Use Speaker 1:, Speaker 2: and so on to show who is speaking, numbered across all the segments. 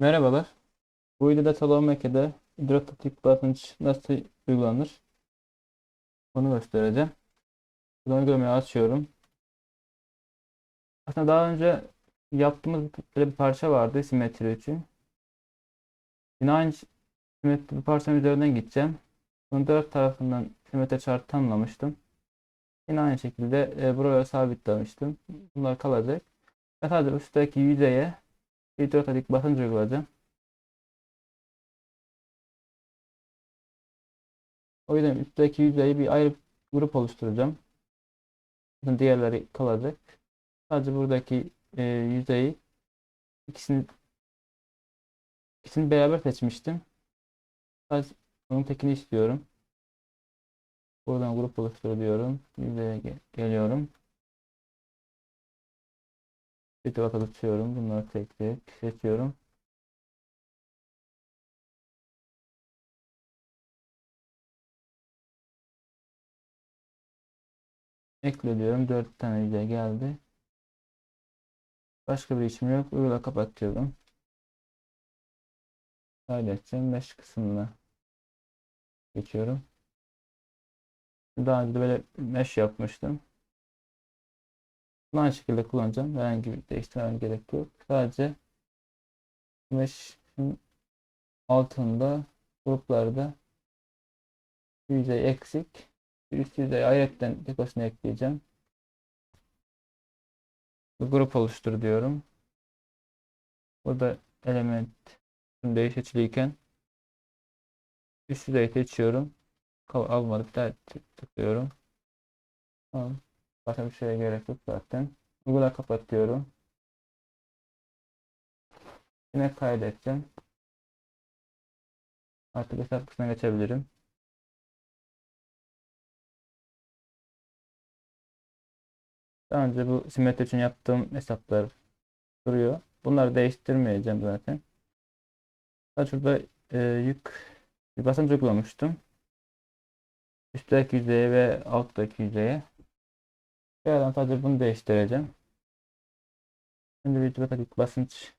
Speaker 1: Merhabalar. Bu videoda Salonmake'de hidrostatik basınç nasıl uygulanır? Onu göstereceğim. Buradan uygulamayı açıyorum. Aslında daha önce yaptığımız böyle bir parça vardı simetri için. Yine aynı simetri bir parçanın üzerinden gideceğim. Bunu dört tarafından simetri çarpı tanımlamıştım. Yine aynı şekilde e, buraya sabitlemiştim. Bunlar kalacak. Ve sadece üstteki yüzeye hidrostatik basınç uygulayacağım. O yüzden üstteki yüzeyi bir ayrı grup oluşturacağım. Diğerleri kalacak. Sadece buradaki e, yüzeyi ikisini ikisini beraber seçmiştim. Sadece bunun tekini istiyorum. Buradan grup oluştur diyorum. Yüzeye gel- geliyorum. Bir tarafa tutuyorum. Bunları tek tek seçiyorum. Ekle diyorum. 4 tane yüzey geldi. Başka bir işim yok. Uygula kapatıyorum. Kaydedeceğim. Mesh kısmına geçiyorum. Daha önce böyle mesh yapmıştım. Aynı şekilde kullanacağım. Herhangi bir değiştirmem gerek yok. Sadece mesh'in altında gruplarda yüzey eksik. Üst yüzey ayrıca deposuna ekleyeceğim. Bir grup oluştur diyorum. Burada element değiş seçiliyken üst yüzeyi seçiyorum. Kal- Almadı bir daha tı- tıklıyorum. Tamam. Başka bir şeye gerek yok zaten. Uygula kapatıyorum. Yine kaydedeceğim. Artık hesap kısmına geçebilirim. Daha önce bu simetri için yaptığım hesaplar duruyor. Bunları değiştirmeyeceğim zaten. Ben şurada e, yük bir basınç uygulamıştım. Üstteki yüzeye ve alttaki yüzeye. Birazdan sadece bunu değiştireceğim. Şimdi bir hidrostatik basınç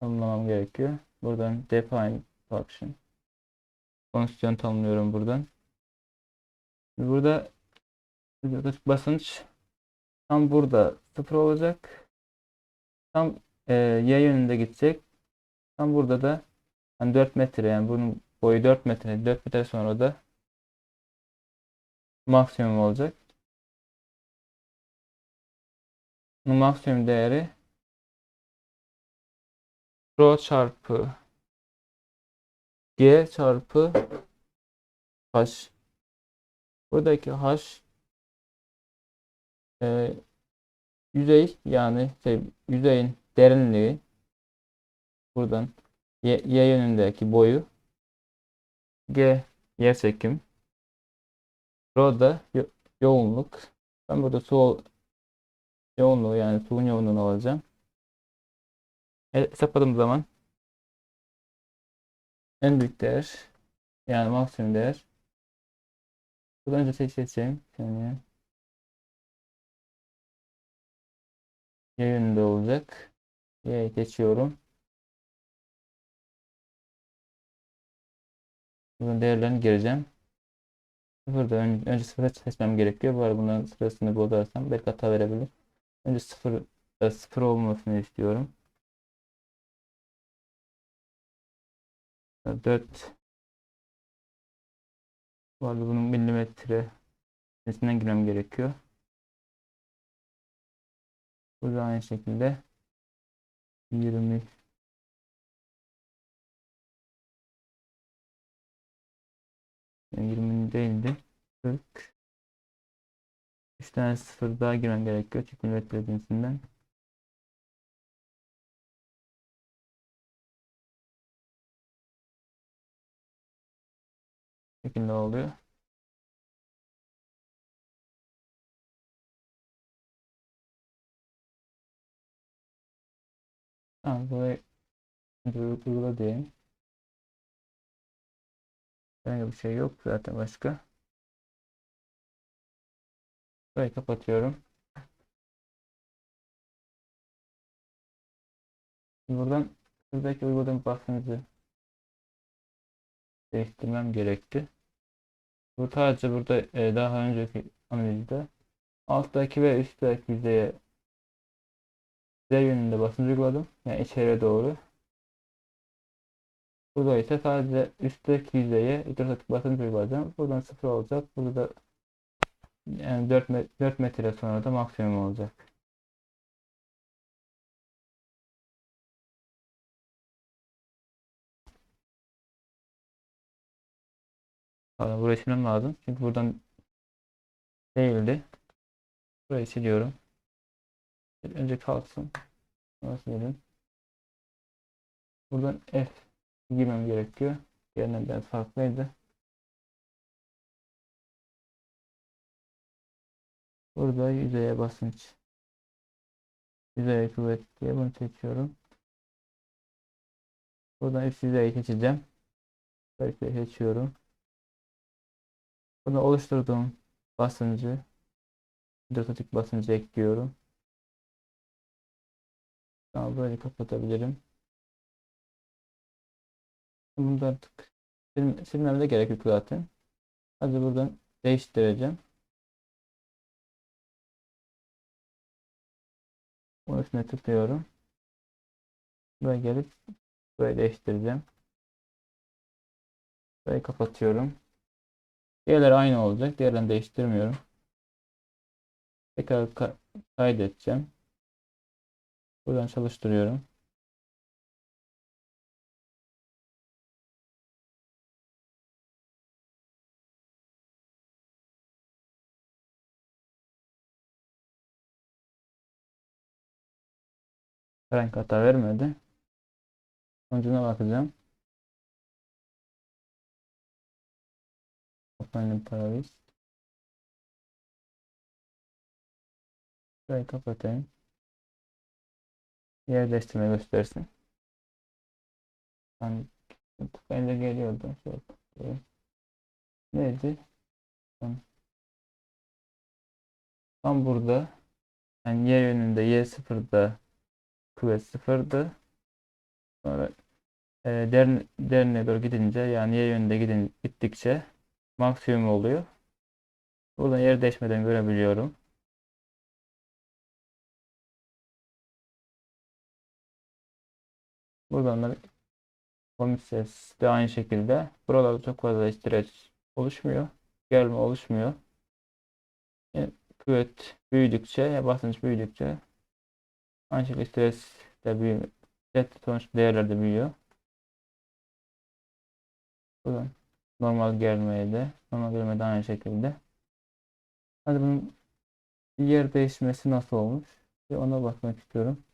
Speaker 1: tanımlamam gerekiyor. Buradan define function fonksiyon tanımlıyorum buradan. Şimdi burada basınç tam burada sıfır olacak. Tam e, y yönünde gidecek. Tam burada da hani 4 metre yani bunun boyu 4 metre. 4 metre sonra da maksimum olacak. Bunun maksimum değeri rho çarpı g çarpı h. Buradaki h e, yüzey yani şey, yüzeyin derinliği buradan y, y yönündeki boyu g yer çekim rho da yo- yoğunluk. Ben burada su yoğunluğu yani suyun yoğunluğunu alacağım. E, hesapladığım zaman en büyük değer yani maksimum değer buradan önce seç seçeyim. Yani y yönünde olacak. Y'yi seçiyorum. Bunun değerlerini gireceğim. Sıfırda ön- önce sıfır seçmem gerekiyor. Bu arada bunların sırasını bozarsam belki hata verebilir. Önce sıfır, e, sıfır olmasını istiyorum. 4 Bu arada bunun milimetre cinsinden girmem gerekiyor. Burada aynı şekilde 20 yani 20 değildi. 40 3 tane sıfır daha girmem gerekiyor. Milimetre cinsinden. Bu şekilde oluyor. Tamam burayı uygula diyeyim. Herhangi bir şey yok zaten başka. Burayı kapatıyorum. Buradan Şuradaki uyguladığım basıncı değiştirmem gerekti. Bu sadece burada e, daha önceki analizde alttaki ve üstteki yüzeye Z yönünde basınç uyguladım. Yani içeriye doğru. Burada ise sadece üstteki yüzeye hidrostatik basınç uygulayacağım. Buradan sıfır olacak. Burada da yani 4, met 4 metre sonra da maksimum olacak. Burayı silmem lazım. Çünkü buradan değildi. Burayı siliyorum. Önce kalsın. Sonra silelim. Buradan F girmem gerekiyor. Diğerinden biraz farklıydı. Burada yüzeye basınç. Yüzeye kuvvet diye bunu seçiyorum. Buradan üst yüzeyi seçeceğim. Böyle seçiyorum. Burada oluşturduğum basıncı hidrostatik basıncı ekliyorum. Tamam böyle kapatabilirim. Bunu da artık sil silmeme de gerek yok zaten. Hadi buradan değiştireceğim. Bunun üstüne tıklıyorum. Buraya gelip burayı değiştireceğim. Burayı kapatıyorum. Diğerleri aynı olacak. Diğerlerini değiştirmiyorum. Tekrar ka kaydedeceğim. Buradan çalıştırıyorum. Renk hata vermedi. Sonucuna bakacağım. Opening Paris. Şurayı kapatayım. Yer değiştirme göstersin. Yani tıklayınca geliyordu. Şöyle. Neydi? Tam burada yani y yönünde y sıfırda kuvvet sıfırdı. Sonra e, derine, derine doğru gidince yani y yönünde gidin, gittikçe maksimum oluyor. Buradan yer değişmeden görebiliyorum. Buradan da ses de aynı şekilde. Buralarda çok fazla streç oluşmuyor. Gelme oluşmuyor. Yani kuvvet büyüdükçe, basınç büyüdükçe aynı şekilde stres de büyüyor. Set sonuç değerler de büyüyor. Buradan normal gelmeye de normal gelmeye de aynı şekilde. Hadi bunun yer değişmesi nasıl olmuş? Bir ona bakmak istiyorum.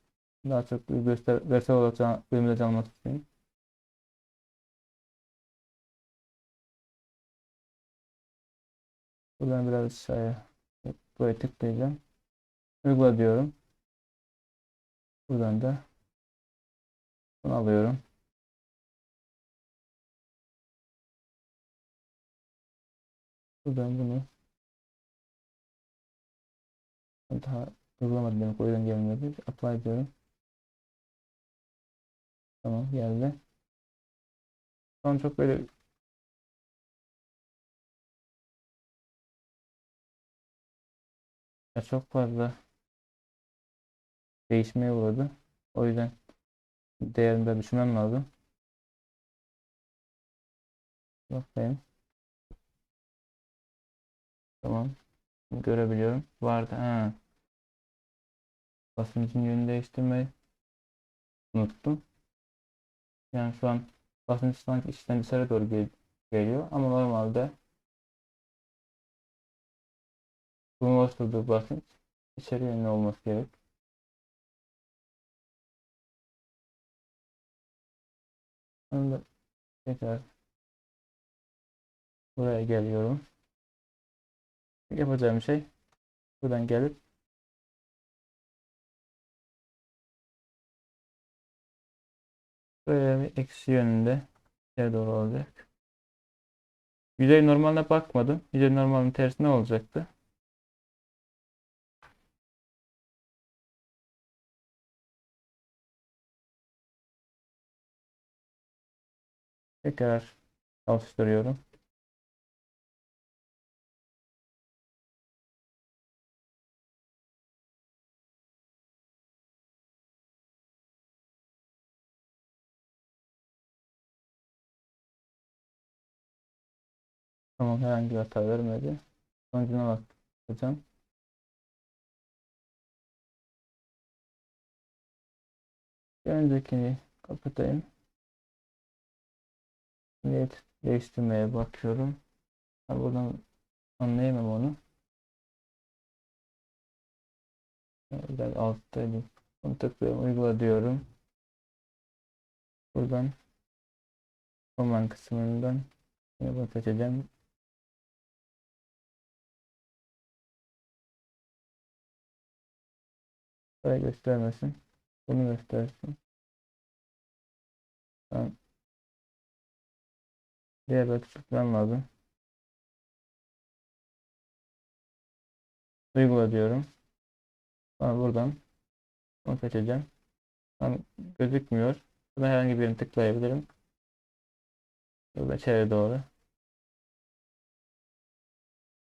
Speaker 1: Daha çok göster görsel olarak bölümde canlamak istiyorum. Buradan biraz aşağıya buraya tıklayacağım. Uygula diyorum. Buradan da bunu alıyorum. Buradan bunu daha uygulamadım demek o yüzden gelmedi. Apply diyorum. Tamam geldi. Şu çok böyle ya çok fazla değişmeye uğradı. O yüzden değerini de düşünmem lazım. Bakayım. Tamam. Görebiliyorum. Vardı. Ha. Basıncın yönünü değiştirmeyi unuttum. Yani şu an basınç sanki içten dışarı doğru gel geliyor ama normalde bunun oluşturduğu basınç içeri yönlü olması gerek. Şimdi tekrar buraya geliyorum. Yapacağım şey buradan gelip Böyle bir eksi yönünde içeri doğru olacak. Yüzey normaline bakmadım. Yüzey normalin tersi ne olacaktı? Tekrar çalıştırıyorum. Tamam herhangi bir hata vermedi. Sonucuna bakacağım. Bir öncekini kapatayım. Niyet değiştirmeye bakıyorum. Ha, buradan anlayamam onu. Ben alttaydım. Bunu tıklıyorum. Uygula diyorum. Buradan Command kısmından bunu seçeceğim. Buraya göstermesin. Bunu göstersin. Tamam. Diğer bir tıklamam lazım. Uygula diyorum. Sonra buradan onu seçeceğim. Tam gözükmüyor. Burada herhangi birini tıklayabilirim. Burada içeri doğru.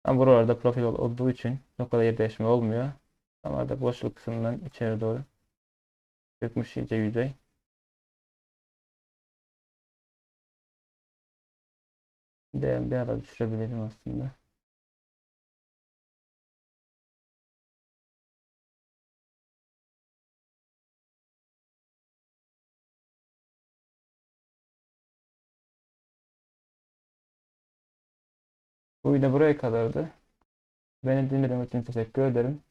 Speaker 1: Ama buralarda profil ol- olduğu için o kadar yer değişme olmuyor. Ama da boşluk kısmından içeri doğru. Çökmüş iyice yüzey. De bir ara düşürebilirim aslında. Bu video buraya kadardı. Beni dinlediğiniz için teşekkür ederim.